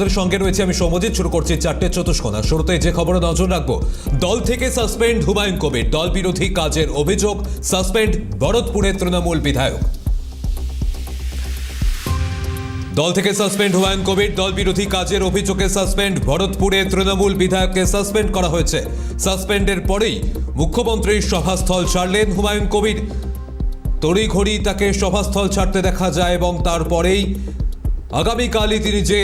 আপনাদের সঙ্গে রয়েছে আমি সৌমজিৎ শুরু করছি চারটে চতুষ্কোনা শুরুতে যে খবরে নজর রাখব, দল থেকে সাসপেন্ড হুমায়ুন কবির। দল বিরোধী কাজের অভিযোগ, সাসপেন্ড ভরতপুরের তৃণমূল বিধায়ক। দল থেকে সাসপেন্ড হুমায়ুন কবির, দল বিরোধী কাজের অভিযোগে সাসপেন্ড ভরতপুরে তৃণমূল বিধায়ককে সাসপেন্ড করা হয়েছে। সাসপেন্ডের পরেই মুখ্যমন্ত্রীর সভাস্থল ছাড়লেন হুমায়ুন কবির। তড়িঘড়ি তাকে সভাস্থল ছাড়তে দেখা যায় এবং তারপরেই আগামীকালই তিনি যে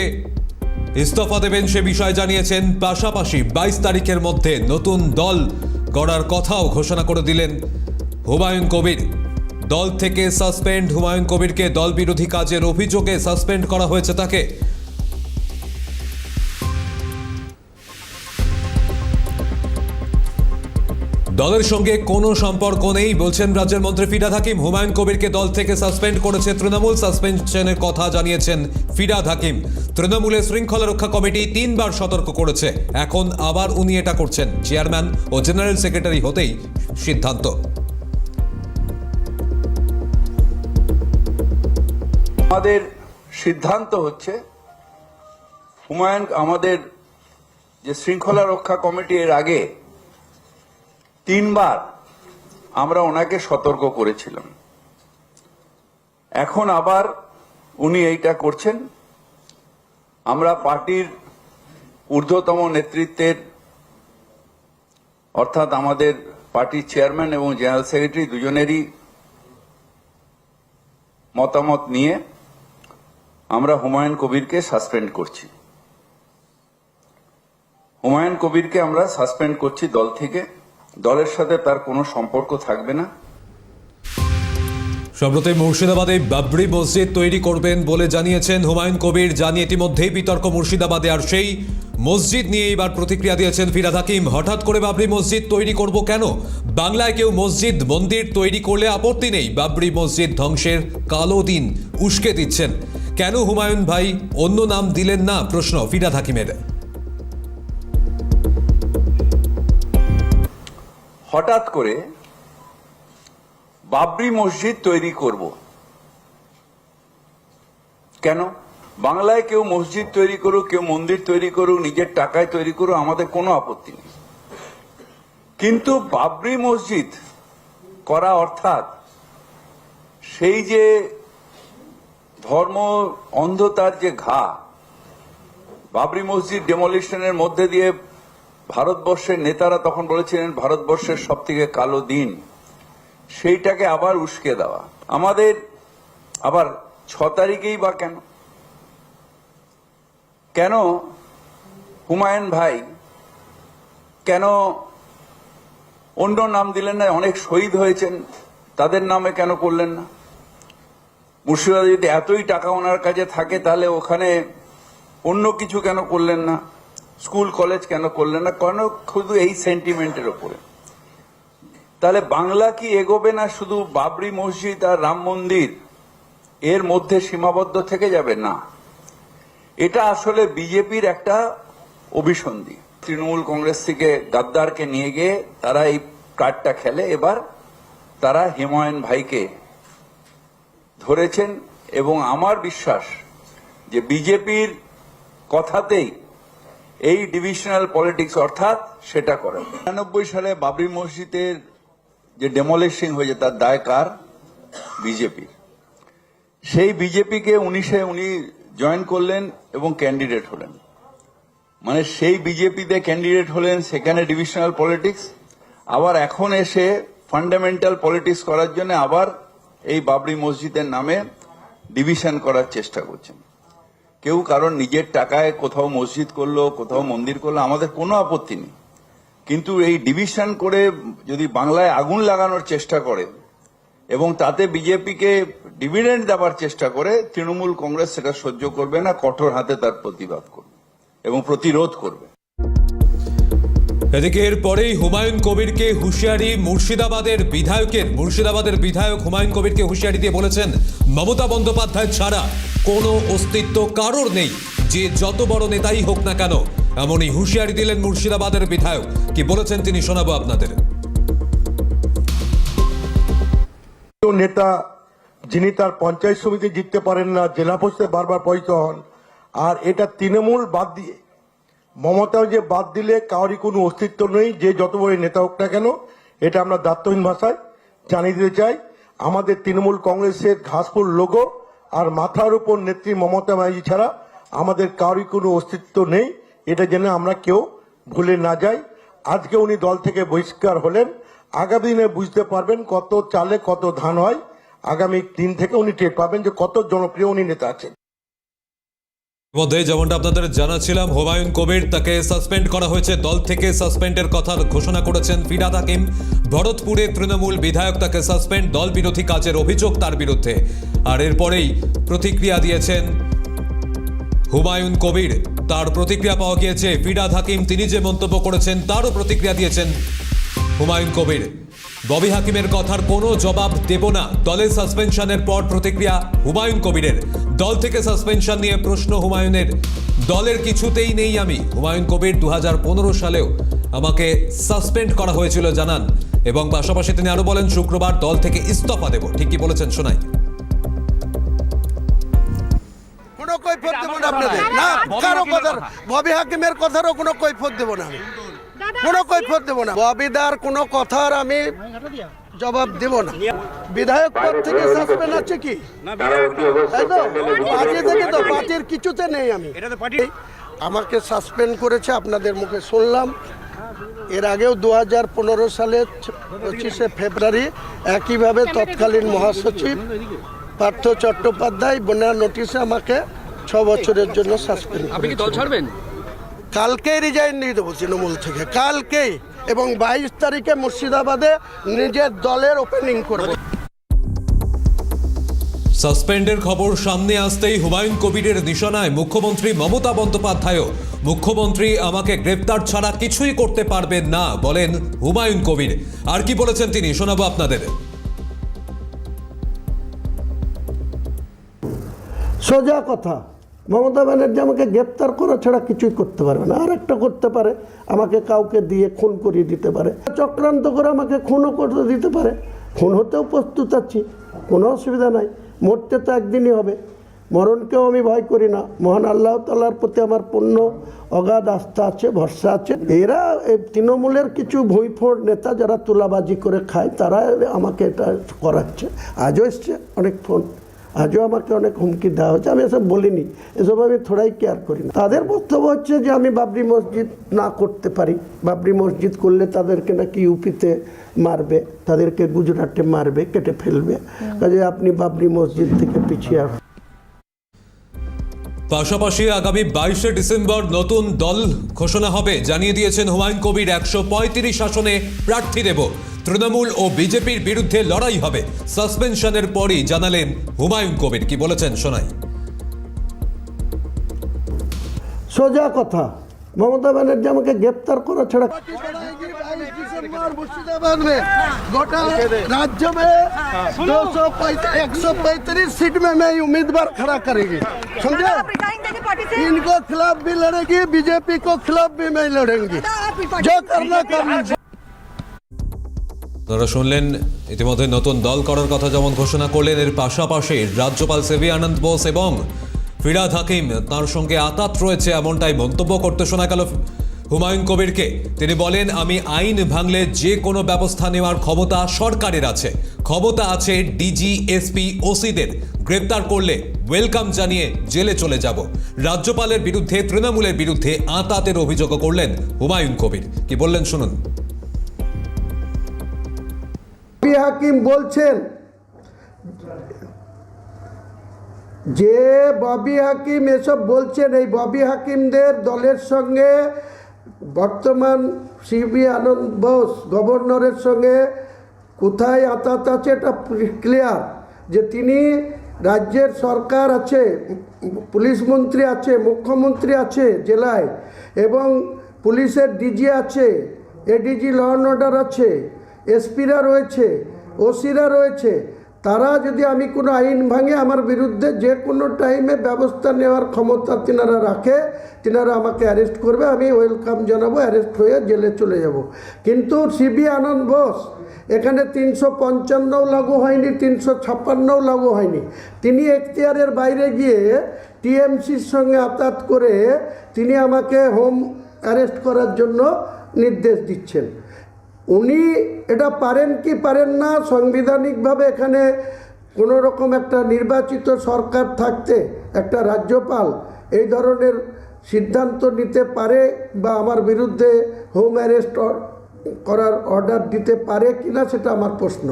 ইস্তফা দেবেন সে বিষয়ে জানিয়েছেন, পাশাপাশি বাইশ তারিখের মধ্যে নতুন দল গড়ার কথাও ঘোষণা করে দিলেন হুমায়ুন কবির। দল থেকে সাসপেন্ড হুমায়ুন কবিরকে দল বিরোধী কাজের অভিযোগে সাসপেন্ড করা হয়েছে তাকে। দলের সঙ্গে কোনো সম্পর্ক নেই, বলছেন রাজ্যের মন্ত্রী ফিরাদ হাকিম। হুমায়ুন কবিরকে দল থেকে সাসপেন্ড করেছে তৃণমূল। সাসপেনশনের কথা জানিয়েছেন ফিরাদ হাকিম। তৃণমূলের শৃঙ্খলা রক্ষা কমিটি তিনবার সতর্ক করেছে। এখন আবার উনি এটা করছেন। চেয়ারম্যান ও জেনারেল সেক্রেটারি হতেই সিদ্ধান্ত। আমাদের সিদ্ধান্ত হচ্ছে, হুমায়ুন, আমাদের যে শৃঙ্খলা রক্ষা কমিটি এর আগে তিনবার আমরা ওনাকে সতর্ক করেছিলাম। এখন আবার উনি এইটা করছেন। আমরা পার্টির ঊর্ধ্বতম নেতৃত্বের, অর্থাৎ আমাদের পার্টির চেয়ারম্যান এবং জেনারেল সেক্রেটারি দুজনেরই মতামত নিয়ে আমরা হুমায়ুন কবিরকে সাসপেন্ড করছি। হুমায়ুন কবিরকে আমরা সাসপেন্ড করছি দল থেকে। দলের সাথে তার কোনো সম্পর্ক থাকবে না। সম্প্রতি মুর্শিদাবাদে বাবরি মসজিদ তৈরি করবেন বলে জানিয়েছেন হুমায়ুন কবির। জানিয়ে ইতিমধ্যেই বিতর্ক মুর্শিদাবাদে আর সেই মসজিদ নিয়ে এবার প্রতিক্রিয়া দিয়েছেন ফিরাদ হাকিম। হঠাৎ করে বাবরি মসজিদ তৈরি করব কেন? বাংলায় কেউ মসজিদ, মন্দির তৈরি করলে আপত্তি নেই। বাবরি মসজিদ ধ্বংসের কালো দিন উস্কে দিচ্ছেন। কেন হুমায়ুন ভাই? অন্য নাম দিলেন না? প্রশ্ন ফিরাদ হাকিমের। হঠাৎ করে বাবরি মসজিদ তৈরি করব। কেন? বাংলায় কেউ মসজিদ তৈরি করুক, কেউ মন্দির তৈরি করুক, নিজের টাকায় তৈরি করুক, আমাদের কোনো আপত্তি নেই। কিন্তু বাবরি মসজিদ করা অর্থাৎ সেই যে ধর্ম অন্ধতার যে ঘা, বাবরি মসজিদ ডেমোলিশনের মধ্যে দিয়ে ভারতবর্ষের নেতারা তখন বলেছিলেন, ভারতবর্ষের সব থেকে কালো দিন, সেইটাকে আবার উস্কে দেওয়া। আমাদের আবার ছ তারিখেই বা কেন? কেন হুমায়ুন ভাই, কেন অন্য নাম দিলেন না, অনেক শহীদ হয়েছেন, তাদের নামে কেন করলেন না? মুর্শিদাবাদে যদি এতই টাকা ওনার কাছে থাকে, তাহলে ওখানে অন্য কিছু কেন করলেন না? স্কুল, কলেজ কেন করলে না? কেন শুধু এই সেন্টিমেন্টের ওপরে? তাহলে বাংলা কি এগোবে না শুধু বাবরি মসজিদ আর রাম মন্দির? এর মধ্যে সীমাবদ্ধ থেকে যাবে? না। এটা আসলে বিজেপির একটা অভিসন্ধি। তৃণমূল কংগ্রেস থেকে গাদ্দারকে নিয়ে গিয়ে তারা এই কার্ডটা খেলে। এবার তারা হিমায়ন ভাইকে ধরেছেন এবং আমার বিশ্বাস যে বিজেপির কথাতেই এই ডিভিশনাল পলিটিক্স অর্থাৎ সেটা করে। নিরানব্বই সালে বাবরি মসজিদের যে ডেমোলিশিং হয়েছে, তার দায় কার? বিজেপি সেই বিজেপিকে উনিশে উনি জয়েন করলেন এবং ক্যান্ডিডেট হলেন। মানে সেই বিজেপিতে ক্যান্ডিডেট হলেন, সেখানে ডিভিশনাল পলিটিক্স আবার এখন এসে ফান্ডামেন্টাল পলিটিক্স করার জন্য আবার এই বাবরি মসজিদের নামে ডিভিশন করার চেষ্টা করছেন। কেউ কারণ নিজের টাকায় কোথাও মসজিদ করল, কোথাও মন্দির করল, আমাদের কোনো আপত্তি নেই। কিন্তু এই ডিভিশন করে যদি বাংলায় আগুন লাগানোর চেষ্টা করে এবং তাতে বিজেপিকে ডিভিডেন্ড দেওয়ার চেষ্টা করে, তৃণমূল কংগ্রেস সেটা সহ্য করবে না, কঠোর হাতে তার প্রতিবাদ করবে এবং প্রতিরোধ করবে। এদিকে এরপরেই হুমায়ুন কবিরকে হুঁশিয়ারি মুর্শিদাবাদের বিধায়কের, মুর্শিদাবাদের বিধায়ক হুমায়ুন কবিরকে হুঁশিয়ারি দিয়ে বলেছেন, মমতা বন্দ্যোপাধ্যায় ছাড়া কোনো অস্তিত্ব কারোর নেই, যে যত বড় নেতাই হোক না কেন। এমনই হুঁশিয়ারি দিলেন মুর্শিদাবাদের বিধায়ক। কি বলেছেন তিনি শোনাবো আপনাদের। নেতা যিনি তার পঞ্চায়েত সমিতি জিততে পারেন না, জেলা পরিষদে বারবার পরিচিত হন, আর এটা তৃণমূল বাদ দিয়ে মমতাও যে বাদ দিলে কারোরই কোনো অস্তিত্ব নেই, যে যত বড় নেতা হোক না কেন, এটা আমরা দায়িত্বহীন ভাষায় জানিয়ে দিতে চাই। আমাদের তৃণমূল কংগ্রেসের ঘাসফুল লোগো আর মাথার উপর নেত্রী মমতা ব্যানার্জি ছাড়া আমাদের কারোরই কোনো অস্তিত্ব নেই, এটা যেন আমরা কেউ ভুলে না যাই। আজকে উনি দল থেকে বহিষ্কার হলেন। আগামী দিনে বুঝতে পারবেন কত চালে কত ধান হয়। আগামী দিন থেকে উনি টের পাবেন যে কত জনপ্রিয় উনি নেতা আছেন। মধ্যে যেমনটা আপনাদের জানাচ্ছিলাম, হুমায়ুন কবির তাকে সাসপেন্ড করা হয়েছে। দল থেকে সাসপেন্ডের কথা ঘোষণা করেছেন ফিরাদ হাকিম। ভরতপুরে তৃণমূল বিধায়ক তাকে সাসপেন্ড, দল বিরোধী কাজের অভিযোগ তার বিরুদ্ধে। আর এরপরেই প্রতিক্রিয়া দিয়েছেন হুমায়ুন কবির। তার প্রতিক্রিয়া পাওয়া গিয়েছে ফিরাদ হাকিম। তিনি যে মন্তব্য করেছেন, তারও প্রতিক্রিয়া দিয়েছেন হুমায়ুন কবির। ববি হাকিমের কথার কোনো জবাব দেব না। দলের সাসপেনশনের পর প্রতিক্রিয়া হুমায়ুন কবিরের। দল থেকে সাসপেনশন নিয়ে প্রশ্ন হুমায়ুনের। দলের কিছুতেই নেই আমি। হুমায়ুন কবির দু সালেও আমাকে সাসপেন্ড করা হয়েছিল জানান। এবং পাশাপাশি তিনি আরও বলেন শুক্রবার দল থেকে ইস্তফা দেব। ঠিক কি বলেছেন শোনাই। কোনো কৈফত দেবো না আপনাদের। না কারও কথার ববি হাকিমের কথারও কোনো কৈফত দেবো না আমি। কোনো কৈফত দেবো না। ববিদার কোনো কথার আমি জবাব দেব না। বিধায়ক পদ থেকে সাসপেন্ড আছে কি? তাই তো? পার্টি থেকে তো পার্টির কিছুতে নেই আমি। আমাকে সাসপেন্ড করেছে আপনাদের মুখে শুনলাম। এর আগেও দু হাজার পনেরো সালে পঁচিশে ফেব্রুয়ারি একইভাবে তৎকালীন মহাসচিব পার্থ চট্টোপাধ্যায় বন্যা নোটিশে আমাকে ছ বছরের জন্য সাসপেন্ড আপনি কি দল ছাড়বেন? কালকেই রিজাইন দিয়ে দেবো তৃণমূল থেকে কালকেই। এবং বাইশ তারিখে মুর্শিদাবাদে নিজের দলের ওপেনিং করব। সাসপেন্ডের খবর সামনে আসতেই হুমায়ুন কবিরের নিশানায় মুখ্যমন্ত্রী মমতা বন্দ্যোপাধ্যায়ও মুখ্যমন্ত্রী আমাকে গ্রেপ্তার ছাড়া কিছুই করতে পারবেন না বলেন হুমায়ুন কবির। আর কি বলেছেন তিনি শোনাবো আপনাদের। সোজা কথা মমতা ব্যানার্জি আমাকে গ্রেপ্তার করা ছাড়া কিছুই করতে পারবে না। আর একটা করতে পারে, আমাকে কাউকে দিয়ে খুন করিয়ে দিতে পারে। চক্রান্ত করে আমাকে খুনও করতে দিতে পারে। খুন হতেও প্রস্তুত আছি, কোনো অসুবিধা নাই। মরতে তো একদিনই হবে। মরণকেও আমি ভয় করি না। মহান আল্লাহ তাল্লার প্রতি আমার পূর্ণ অগাধ আস্থা আছে, ভরসা আছে। এরা এই তৃণমূলের কিছু ভুঁইফোড় নেতা যারা তুলাবাজি করে খায়, তারা আমাকে এটা করাচ্ছে। আজও এসছে অনেক ফোন। আজও আমাকে অনেক হুমকি দেওয়া হচ্ছে। আমি এসব বলিনি, এসব আমি থোড়াই কেয়ার করি না। তাদের বক্তব্য হচ্ছে যে আমি বাবরি মসজিদ না করতে পারি। বাবরি মসজিদ করলে তাদেরকে নাকি ইউপিতে মারবে, তাদেরকে গুজরাটে মারবে, কেটে ফেলবে। কাজে আপনি বাবরি মসজিদ থেকে পিছিয়ে আসুন। পাশাপাশি আগামী বাইশে ডিসেম্বর নতুন দল ঘোষণা হবে। জানিয়ে দিয়েছেন হুমায়ুন কবির একশো পঁয়ত্রিশ আসনে প্রার্থী দেব। তৃণমূল ও বিজেপির বিরুদ্ধে লড়াই হবে সাসপেনশনের পরই জানালেন হুমায়ুন কবির কি বলেছেন শোনাই সোজা কথা মমতা ব্যানার্জি আমাকে গ্রেপ্তার করা ছাড়া मुर्शिदाबाद में गोटा राज्य में दो सौ एक सौ पैंतीस सीट में मैं उम्मीदवार खड़ा करेंगे समझे आप रिजाइन देंगे पार्टी से इनको खिलाफ भी लड़ेगी बीजेपी को खिलाफ भी मैं लड़ेंगी आप पार्टी जो करना कर लीजिए আপনারা শুনলেন ইতিমধ্যে নতুন দল করার কথা যেমন ঘোষণা করলেন, এর পাশাপাশি রাজ্যপাল সেভি আনন্দ বোস এবং ফিরাদ হাকিম তার সঙ্গে আতাত রয়েছে এমনটাই মন্তব্য করতে শোনা গেল হুমায়ুন কবিরকে। তিনি বলেন, আমি আইন ভাঙলে যে কোনো ব্যবস্থা নেওয়ার ক্ষমতা সরকারের আছে। ক্ষমতা আছে ডিজি এসপি ওসিদের। গ্রেপ্তার করলে ওয়েলকাম জানিয়ে জেলে চলে যাব। রাজ্যপালের বিরুদ্ধে, তৃণমূলের বিরুদ্ধে আতাতের অভিযোগও করলেন হুমায়ুন কবির। কি বললেন শুনুন। ববি হাকিম বলছেন, যে ববি হাকিম এসব বলছেন, এই ববি হাকিমদের দলের সঙ্গে বর্তমান সিবি আনন্দ বোস, গভর্নরের সঙ্গে কোথায় আতাত আছে এটা ক্লিয়ার যে তিনি রাজ্যের সরকার আছে, পুলিশ মন্ত্রী আছে, মুখ্যমন্ত্রী আছে জেলায়, এবং পুলিশের ডিজি আছে, এডিজি ল অর্ডার আছে। এসপিরা রয়েছে, ওসিরা রয়েছে, তারা যদি আমি কোনো আইন ভাঙে আমার বিরুদ্ধে যে কোনো টাইমে ব্যবস্থা নেওয়ার ক্ষমতা তিনারা রাখে, তিনারা আমাকে অ্যারেস্ট করবে, আমি ওয়েলকাম জানাব, অ্যারেস্ট হয়ে জেলে চলে যাব। কিন্তু সিবি আনন্দ বোস, এখানে তিনশো পঞ্চান্নও লাগু হয়নি, তিনশো ছাপ্পান্নও লাগু হয়নি। তিনি এখতিয়ারের বাইরে গিয়ে টিএমসির সঙ্গে আতাত করে তিনি আমাকে হোম অ্যারেস্ট করার জন্য নির্দেশ দিচ্ছেন। উনি এটা পারেন কি পারেন না, সাংবিধানিকভাবে এখানে কোনো রকম একটা নির্বাচিত সরকার থাকতে, একটা রাজ্যপাল এই ধরনের সিদ্ধান্ত নিতে পারে বা আমার বিরুদ্ধে হোম অ্যারেস্ট করার অর্ডার দিতে পারে কিনা সেটা আমার প্রশ্ন।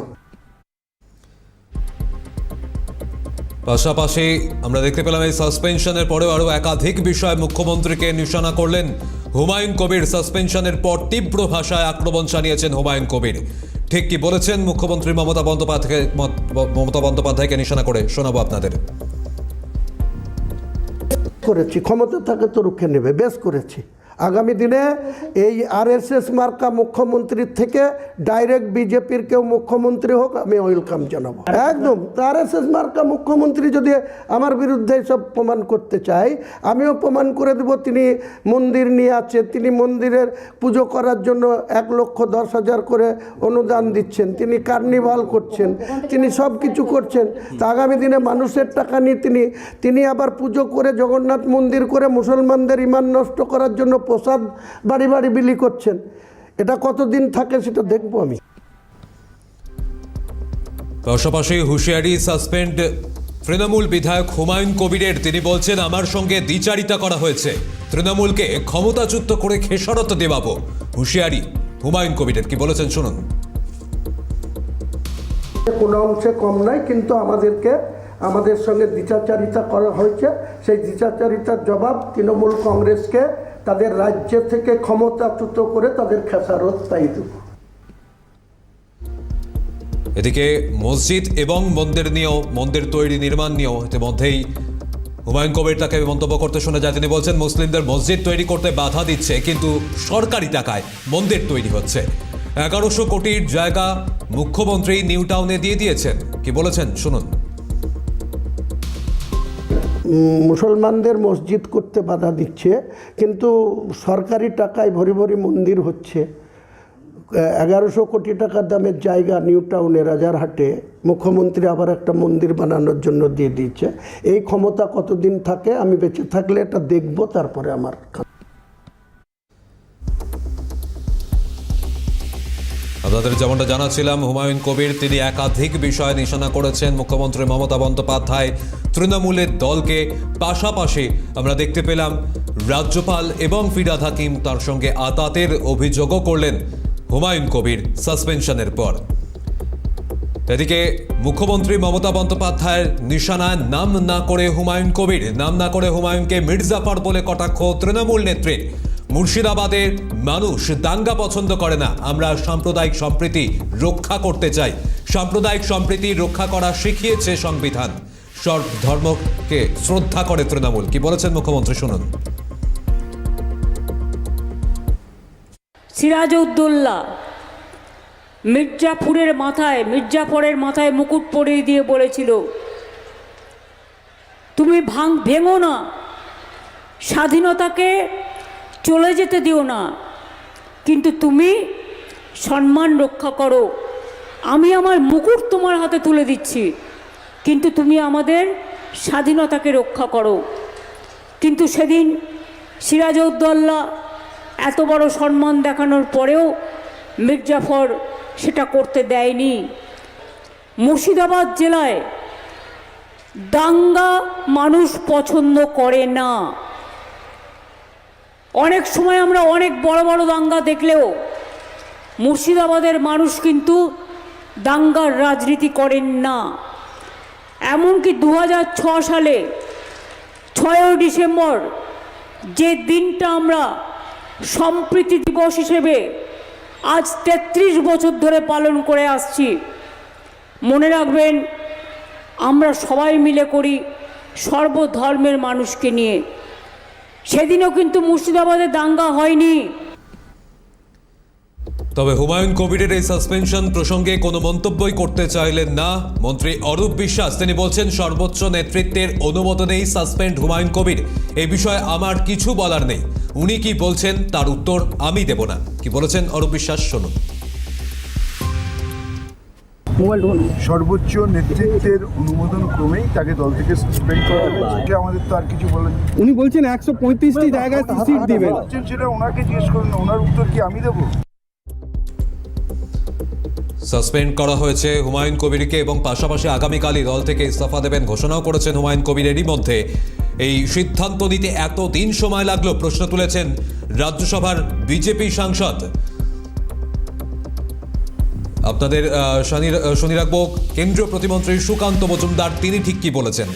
পাশাপাশি আমরা দেখতে পেলাম এই সাসপেনশনের পরেও আরও একাধিক বিষয় মুখ্যমন্ত্রীকে নিশানা করলেন হুমায়ুন কবির সাসপেনশনের পর তীব্র ভাষায় আক্রমণ চালিয়েছেন হুমায়ুন কবির। ঠিক কি বলেছেন মুখ্যমন্ত্রী মমতা বন্দ্যোপাধ্যায় মমতা বন্দ্যোপাধ্যায়কে নিশানা করে শোনাবো আপনাদের। করেছি, ক্ষমতা থাকে তো রুখে নেবে, বেশ করেছি। আগামী দিনে এই আরএসএস মার্কা মুখ্যমন্ত্রীর থেকে ডাইরেক্ট বিজেপির কেউ মুখ্যমন্ত্রী হোক, আমি ওয়েলকাম জানাব। একদম, আরএসএস মার্কা মুখ্যমন্ত্রী যদি আমার বিরুদ্ধে সব প্রমাণ করতে চাই আমিও প্রমাণ করে দেব, তিনি মন্দির নিয়ে আছে, তিনি মন্দিরের পুজো করার জন্য এক লক্ষ দশ হাজার করে অনুদান দিচ্ছেন, তিনি কার্নিভাল করছেন, তিনি সব কিছু করছেন, তা আগামী দিনে মানুষের টাকা নিয়ে তিনি তিনি আবার পুজো করে জগন্নাথ মন্দির করে মুসলমানদের ইমান নষ্ট করার জন্য প্রসাদ বাড়ি বাড়ি বিলি করছেন। এটা কতদিন থাকে সেটা দেখব আমি। পাশাপাশি হুঁশিয়ারি সাসপেন্ড তৃণমূল বিধায়ক হুমায়ুন কবিরের। তিনি বলছেন আমার সঙ্গে দ্বিচারিতা করা হয়েছে। তৃণমূলকে ক্ষমতাচ্যুত করে খেসারত দেবাবো। হুঁশিয়ারি হুমায়ুন কবিরের। কি বলেছেন শুনুন। কোনো অংশে কম নাই কিন্তু আমাদেরকে আমাদের সঙ্গে দ্বিচাচারিতা করা হয়েছে। সেই দ্বিচাচারিতার জবাব তৃণমূল কংগ্রেসকে তাদের রাজ্য থেকে ক্ষমতাচ্যুত করে তাদের খেসারত তাই দেব। এদিকে মসজিদ এবং মন্দির নিয়েও, মন্দির তৈরি নির্মাণ নিয়েও ইতিমধ্যেই হুমায়ুন কবির তাকে মন্তব্য করতে শোনা যায়। তিনি বলছেন, মুসলিমদের মসজিদ তৈরি করতে বাধা দিচ্ছে, কিন্তু সরকারি টাকায় মন্দির তৈরি হচ্ছে। এগারোশো কোটির জায়গা মুখ্যমন্ত্রী নিউ টাউনে দিয়ে দিয়েছেন। কি বলেছেন? শুনুন। মুসলমানদের মসজিদ করতে বাধা দিচ্ছে, কিন্তু সরকারি টাকায় ভরি ভরি মন্দির হচ্ছে। এগারোশো কোটি টাকার দামের জায়গা নিউ টাউনে রাজারহাটে মুখ্যমন্ত্রী আবার একটা মন্দির বানানোর জন্য দিয়ে দিচ্ছে এই ক্ষমতা কতদিন থাকে, আমি বেঁচে থাকলে এটা দেখব, তারপরে আমার আপনাদের যেমনটা জানাচ্ছিলাম, হুমায়ুন কবির, তিনি একাধিক বিষয় নিশানা করেছেন। মুখ্যমন্ত্রী মমতা বন্দ্যোপাধ্যায় তৃণমূলের দলকে। পাশাপাশি আমরা দেখতে পেলাম, রাজ্যপাল এবং ফিরাদ হাকিম তার সঙ্গে আতাতের অভিযোগও করলেন হুমায়ুন কবির সাসপেনশনের পর। এদিকে মুখ্যমন্ত্রী মমতা বন্দ্যোপাধ্যায়ের নিশানায় নাম না করে হুমায়ুন কবির, নাম না করে হুমায়ুনকে মির্জাফর বলে কটাক্ষ তৃণমূল নেত্রীর। মুর্শিদাবাদের মানুষ দাঙ্গা পছন্দ করে না। আমরা সাম্প্রদায়িক সম্প্রীতি রক্ষা করতে চাই। সাম্প্রদায়িক সম্প্রীতি রক্ষা করা শিখিয়েছে সংবিধান। সব ধর্মকে শ্রদ্ধা করে তৃণমূল। কি বলেছেন মুখ্যমন্ত্রী? শুনুন। সিরাজউদ্দৌল্লা মির্জাপুরের মাথায় মির্জাফরের মাথায় মুকুট পরিয়ে দিয়ে বলেছিল, তুমি ভাঙ, ভেঙো না। স্বাধীনতাকে চলে যেতে দিও না। কিন্তু তুমি সম্মান রক্ষা করো। আমি আমার মুকুট তোমার হাতে তুলে দিচ্ছি। কিন্তু তুমি আমাদের স্বাধীনতাকে রক্ষা করো। কিন্তু সেদিন সিরাজউদ্দৌল্লা এত বড় সম্মান দেখানোর পরেও মির্জাফর সেটা করতে দেয়নি। মুর্শিদাবাদ জেলায় দাঙ্গা মানুষ পছন্দ করে না। অনেক সময় আমরা অনেক বড় বড় দাঙ্গা দেখলেও মুর্শিদাবাদের মানুষ কিন্তু দাঙ্গার রাজনীতি করেন না। এমনকি দু সালে ছয়ই ডিসেম্বর যে দিনটা আমরা সম্প্রীতি দিবস হিসেবে আজ ৩৩ বছর ধরে পালন করে আসছি, মনে রাখবেন আমরা সবাই মিলে করি সর্বধর্মের মানুষকে নিয়ে। সেদিনও কিন্তু মুর্শিদাবাদে দাঙ্গা হয়নি। তবে হুমায়ুন কবিরের এই সাসপেনশন প্রসঙ্গে কোনো মন্তব্যই করতে চাইলেন না মন্ত্রী অরূপ বিশ্বাস। তিনি বলছেন, সর্বোচ্চ নেতৃত্বের অনুমোদনেই সাসপেন্ড হুমায়ুন কবির। এই বিষয়ে আমার কিছু বলার নেই। উনি কি বলছেন, তার উত্তর আমি দেব না। কি বলেছেন অরূপ বিশ্বাস, শুনুন। সর্বোচ্চ নেতৃত্বের অনুমোদন ক্রমেই তাকে দল থেকে সাসপেন্ড করা হয়েছে। এটা আমাদের তো আর কিছু বলার নেই। উনি বলছেন একশো পঁয়ত্রিশটি জায়গায় সিট দিবেন। সেটা ওনাকে জিজ্ঞেস করুন ওনার উত্তর কি আমি দেবো? সাসপেন্ড করা হয়েছে হুমায়ুন কবিরকে এবং পাশাপাশি আগামীকালই দল থেকে ইস্তফা দেবেন ঘোষণাও করেছেন হুমায়ুন কবির এরই মধ্যে। এই সিদ্ধান্ত নিতে এত দিন সময় লাগল প্রশ্ন তুলেছেন রাজ্যসভার বিজেপি সাংসদ আপনাদের আহ, শুনি- আহ, শুনি রাখবো কেন্দ্রীয় প্রতিমন্ত্রী সুকান্ত মজুমদার তিনি ঠিক কি বলেছেন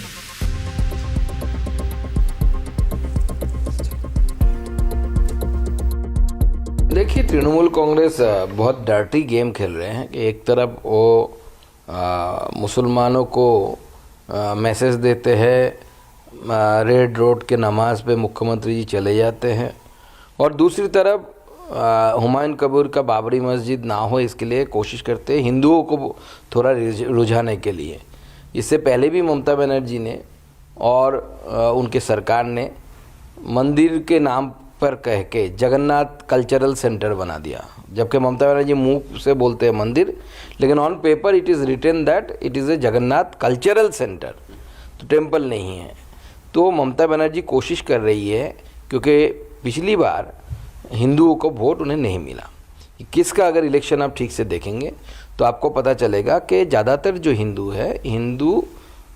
देखिए तृणमूल कांग्रेस अ, बहुत डर्टी गेम खेल रहे हैं कि एक तरफ वो अ, मुसलमानों को मैसेज देते हैं रेड रोड के नमाज पे मुख्यमंत्री जी चले जाते हैं और दूसरी तरफ अ, हुमायूं कबीर का बाबरी मस्जिद ना हो इसके लिए कोशिश करते हिंदुओं को थोड़ा रुझाने के लिए। इससे पहले भी ममता बनर्जी ने और उनके सरकार ने मंदिर के नाम पर कह के जगन्नाथ कल्चरल सेंटर बना दिया। जबकि ममता बनर्जी मुँह से बोलते हैं मंदिर, लेकिन on paper it is written that it is a Jagannath cultural centre तो टेंपल नहीं है। तो ममता बनर्जी कोशिश कर रही है, क्योंकि पिछली बार हिंदुओं को वोट उन्हें नहीं मिला। किसका अगर इलेक्शन आप ठीक से देखेंगे तो आपको पता चलेगा कि ज़्यादातर जो हिंदू है, हिंदू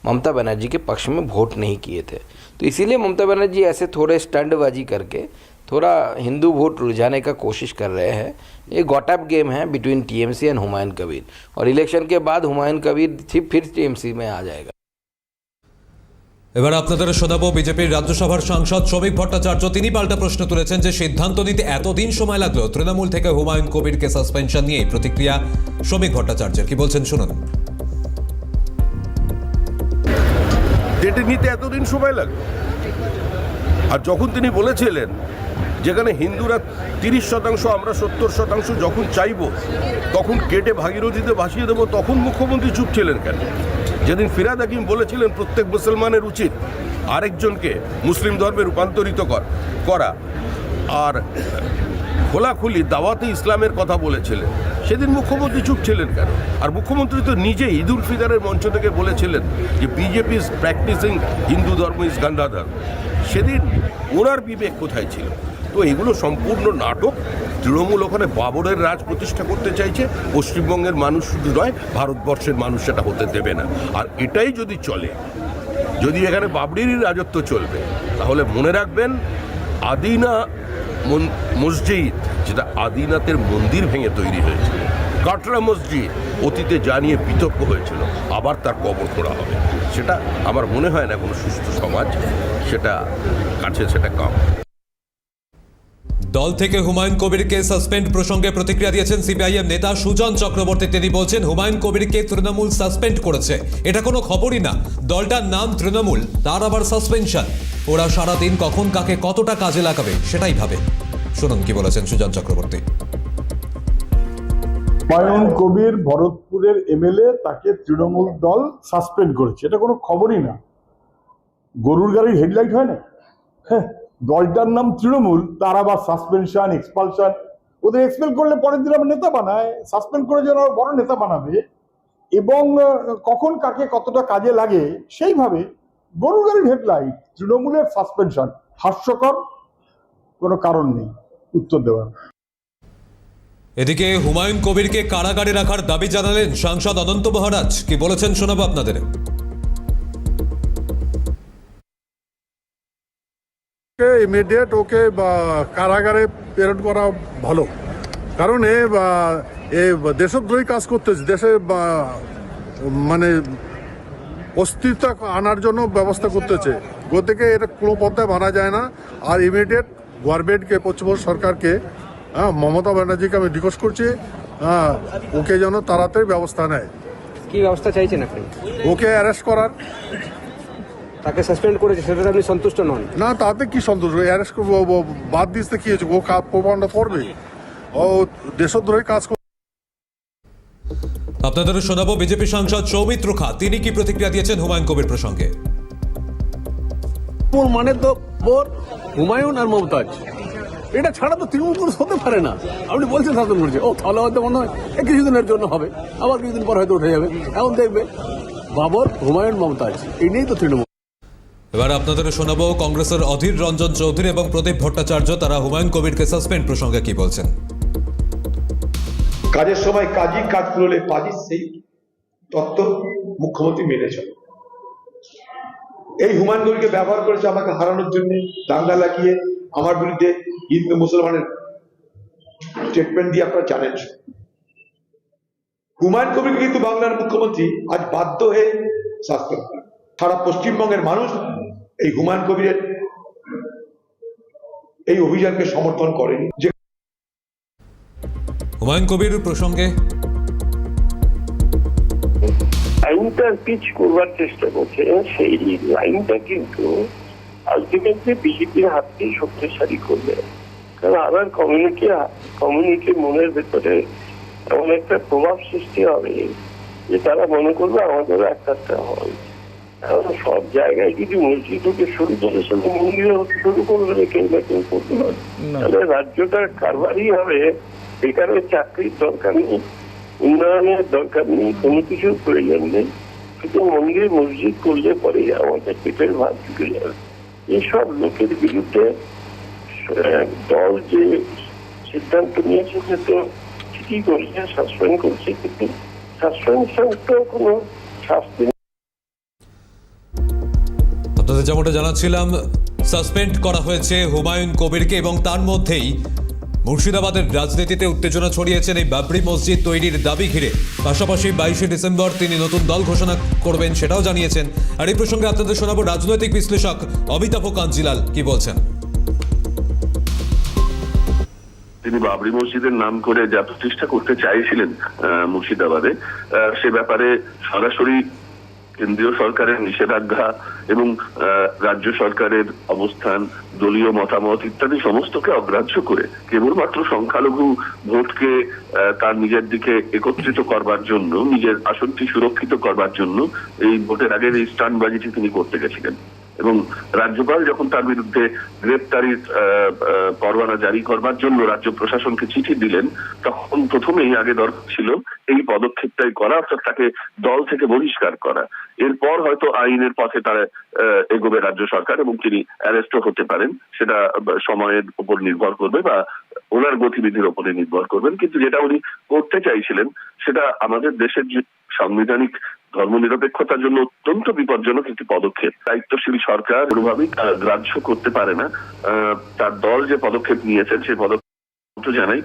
ममता बनर्जी के पक्ष में वोट नहीं किए थे। तो इसीलिए ममता बनर्जी ऐसे थोड़े स्टंडबाजी करके, थोड़ा हिंदू वोट रुझाने का कोशिश कर रहे हैं। ये गॉटअप गेम है between TMC and Humayun Kabir और इलेक्शन के बाद हुमायूं कबीर फिर टीएमसी में आ जाएगा। এবার আপনাদের শোনাবো বিজেপির রাজ্যসভার সাংসদ শ্রমিক ভট্টাচার্য। তিনি পাল্টা প্রশ্ন তুলেছেন যে সিদ্ধান্ত নিতে এতদিন সময় লাগল। তৃণমূল থেকে হুমায়ুন কবিরকে সাসপেনশন নিয়ে প্রতিক্রিয়া শ্রমিক ভট্টাচার্যের। কি বলছেন শুনুন। নিতে এতদিন সময় লাগবে আর যখন তিনি বলেছিলেন, যেখানে হিন্দুরা তিরিশ শতাংশ, আমরা সত্তর শতাংশ যখন চাইব, তখন কেটে ভাগীরথীতে ভাসিয়ে দেবো, তখন মুখ্যমন্ত্রী চুপ ছিলেন কেন? যেদিন ফিরাদ হাকিম বলেছিলেন প্রত্যেক মুসলমানের উচিত আরেকজনকে মুসলিম ধর্মে রূপান্তরিত কর আর খোলাখুলি দাওয়াতে ইসলামের কথা বলেছিলেন। সেদিন মুখ্যমন্ত্রী চুপ ছিলেন কেন? আর মুখ্যমন্ত্রী তো নিজে ঈদ উল ফিতরের মঞ্চ থেকে বলেছিলেন যে বিজেপি ইজ প্র্যাকটিসিং হিন্দু ধর্ম ইজ গান্ধাধর্ম সেদিন ওনার বিবেক কোথায় ছিল? তো এগুলো সম্পূর্ণ নাটক। তৃণমূল ওখানে বাবরের রাজ প্রতিষ্ঠা করতে চাইছে। পশ্চিমবঙ্গের মানুষ শুধু নয়, ভারতবর্ষের মানুষ সেটা হতে দেবে না। আর এটাই যদি চলে, যদি এখানে বাবরিরই রাজত্ব চলবে, তাহলে মনে রাখবেন আদিনা মসজিদ, যেটা আদিনাথের মন্দির ভেঙে তৈরি হয়েছিল। কাটরা মসজিদ অতীতে জানিয়ে বিতর্ক হয়েছিল, আবার তার কবর করা হবে। সেটা আমার মনে হয় না কোনো সুস্থ সমাজ, সেটা কাছে সেটা কাম দল থেকে হুমায়ুন কবিরকে সাসপেন্ড প্রসঙ্গে প্রতিক্রিয়া দিয়েছেন সিপিআইএম নেতা সুজন চক্রবর্তী। তিনি বলছেন, হুমায়ুন কবিরকে তৃণমূল সাসপেন্ড করেছে। এটা কোনো খবরই না। দলটার নাম তৃণমূল, তার আবার সাসপেনশন। ওরা সারাদিন কখন কাকে কতটা কাজে লাগাবে, সেটাই ভাবে। শুনুন কি বলেছেন সুজন চক্রবর্তী। হুমায়ুন কবির ভরতপুরের এমএলএ, তাকে তৃণমূল দল সাসপেন্ড করেছে। এটা কোনো খবরই না। গরুর গাড়ির হেডলাইট হয় না? হ্যাঁ। দলটার নাম তৃণমূল, তার আবার সাসপেনশন এক্সপালশন ওদের এক্সপেল করলে পরের দিন আবার নেতা বানায় সাসপেন্ড করে যেন বড় নেতা বানাবে। এবং কখন কাকে কতটা কাজে লাগে, সেইভাবে গরুর গাড়ির হেডলাইট তৃণমূলের সাসপেনশন হাস্যকর, কোনো কারণ নেই, উত্তর দেওয়ার। এদিকে হুমায়ুন কবিরকে কারাগারে রাখার দাবি জানালেন সাংসদ অনন্ত মহারাজ। কি বলেছেন শোনাবো আপনাদের? ওকে ইমিডিয়েট ওকে বা, কারাগারে প্রেরণ করা ভালো। কারণ এ এ দেশদ্রোহী কাজ করতেছে দেশে বা, মানে অস্তিত্ব আনার জন্য ব্যবস্থা করতেছে। গতিকে এটা কোনো পদ্মায় মানা যায় না। আর ইমিডিয়েট গভর্নমেন্টকে পশ্চিমবঙ্গ সরকারকে হ্যাঁ মমতা ব্যানার্জিকে আমি রিকোয়েস্ট করছি হ্যাঁ ওকে যেন তাড়াতাড়ি ব্যবস্থা নেয়। কি ব্যবস্থা চাইছেন আপনি? ওকে অ্যারেস্ট করার। তাকে সাসপেন্ড করেছে সেটাতে আপনি সন্তুষ্ট নন? না তাতে কি সন্তোষ অ্যারেস্ট বাদ দিতে কি হয়েছে? ও প্রমাণটা করবে? ও দেশদ্রোহী কাজ করবে আপনাদের শোনাবো বিজেপি সাংসদ সৌমিত্র খা তিনি কি প্রতিক্রিয়া দিয়েছেন হুমায়ুন কবির প্রসঙ্গে? মানে তো ওর হুমায়ুন আর মমতাজ। এটা ছাড়া তো তৃণমূল কংগ্রেস হতে পারে না। আপনি বলছেন শাসন করছে। ও তাহলে হয়তো মনে হয় কিছুদিনের জন্য হবে। আবার কিছুদিন পর হয়তো উঠে যাবে। এখন দেখবে বাবর হুমায়ুন মমতাজ এই নিয়েই তো তৃণমূল। এবার আপনাদের শোনাবো, কংগ্রেসের অধীর রঞ্জন চৌধুরী এবং প্রদীপ ভট্টাচার্য, তারা হুমায়ুন কবিরকে সাসপেন্ড প্রসঙ্গে কি বলছেন? কাজের সময় কাজই কাজ করলে পাজি সেই তত্ত্ব মুখ্যমন্ত্রী মেনে চলে। এই হুমায়ুন কবিরকে ব্যবহার করেছে আমাকে হারানোর জন্য, দাঙ্গা লাগিয়ে, আমার বিরুদ্ধে হিন্দু মুসলমানের স্টেটমেন্ট দিয়ে আপনারা জানেন। হুমায়ুন কবির কিন্তু বাংলার মুখ্যমন্ত্রী আজ বাধ্য হয়ে সাসপেন্ড সারা পশ্চিমবঙ্গের মানুষ এই হুমায়ুন কবিরের এই অভিযানকে সমর্থন করেনি। যে হুমায়ুন কবির প্রসঙ্গে লাইনটা পিচ করবার চেষ্টা করছে সেই লাইনটা কিন্তু আলটিমেটলি বিজেপির হাতকেই শক্তিশালী করবে। কারণ আবার কমিউনিটি কমিউনিটি মনের ভেতরে এমন একটা প্রভাব সৃষ্টি হবে যে তারা মনে করবে আমাদেরও একটা একটা হয়। এখন সব জায়গায় যদি মসজিদ হতে শুরু করে মন্দিরে শুরু করবে কেউ না কেউ তাহলে রাজ্যটার কারবারই হবে চাকরির দরকার নেই উন্নয়নের দরকার নেই কোনো কিছুর প্রয়োজন নেই। শুধু মন্দির মসজিদ করলে পরে আমাদের পেটের ভাত ঢুকে যাবে। এইসব লোকের বিরুদ্ধে দল যে সিদ্ধান্ত নিয়েছে সে তো ঠিকই করছে সাসপেন্ড করছে কিন্তু সাসপেনশন তো কোনো শাস্তি আপনাদের যেমনটা জানাচ্ছিলাম সাসপেন্ড করা হয়েছে হুমায়ুন কবিরকে এবং তার মধ্যেই মুর্শিদাবাদের রাজনীতিতে উত্তেজনা ছড়িয়েছেন এই বাবরি মসজিদ তৈরির দাবি ঘিরে। পাশাপাশি বাইশে ডিসেম্বর তিনি নতুন দল ঘোষণা করবেন সেটাও জানিয়েছেন। আর এই প্রসঙ্গে আপনাদের শোনাবো রাজনৈতিক বিশ্লেষক অমিতাভ কাঞ্জিলাল কি বলছেন। তিনি বাবরি মসজিদের নাম করে যা প্রতিষ্ঠা করতে চাইছিলেন মুর্শিদাবাদে সে ব্যাপারে সরাসরি কেন্দ্রীয় সরকারের নিষেধাজ্ঞা এবং রাজ্য সরকারের অবস্থান, দলীয় মতামত ইত্যাদি সমস্তকে অগ্রাহ্য করে কেবলমাত্র সংখ্যালঘু ভোটকে তার নিজের দিকে একত্রিত করবার জন্য, নিজের আসনটি সুরক্ষিত করবার জন্য এই ভোটের আগের এই স্টানবাজিটি তিনি করতে গেছিলেন। এবং রাজ্যপাল যখন তার বিরুদ্ধে গ্রেপ্তারির পরোয়ানা জারি করবার জন্য রাজ্য প্রশাসনকে চিঠি দিলেন, তখন প্রথমেই আগে দরকার ছিল এই পদক্ষেপটাই করা, অর্থাৎ তাকে দল থেকে বহিষ্কার করা। এরপর হয়তো আইনের পথে তারা এগোবে রাজ্য সরকার এবং তিনি অ্যারেস্টও হতে পারেন, সেটা সময়ের উপর নির্ভর করবে বা ওনার গতিবিধির উপরে নির্ভর করবেন। কিন্তু যেটা উনি করতে চাইছিলেন, সেটা আমাদের দেশের যে সাংবিধানিক ধর্মনিরপেক্ষতার জন্য অত্যন্ত বিপজ্জনক একটি পদক্ষেপ। দায়িত্বশীল সরকার কোনোভাবেই গ্রাহ্য করতে পারে না। তার দল যে পদক্ষেপ নিয়েছেন সেই পদক্ষেপ জানাই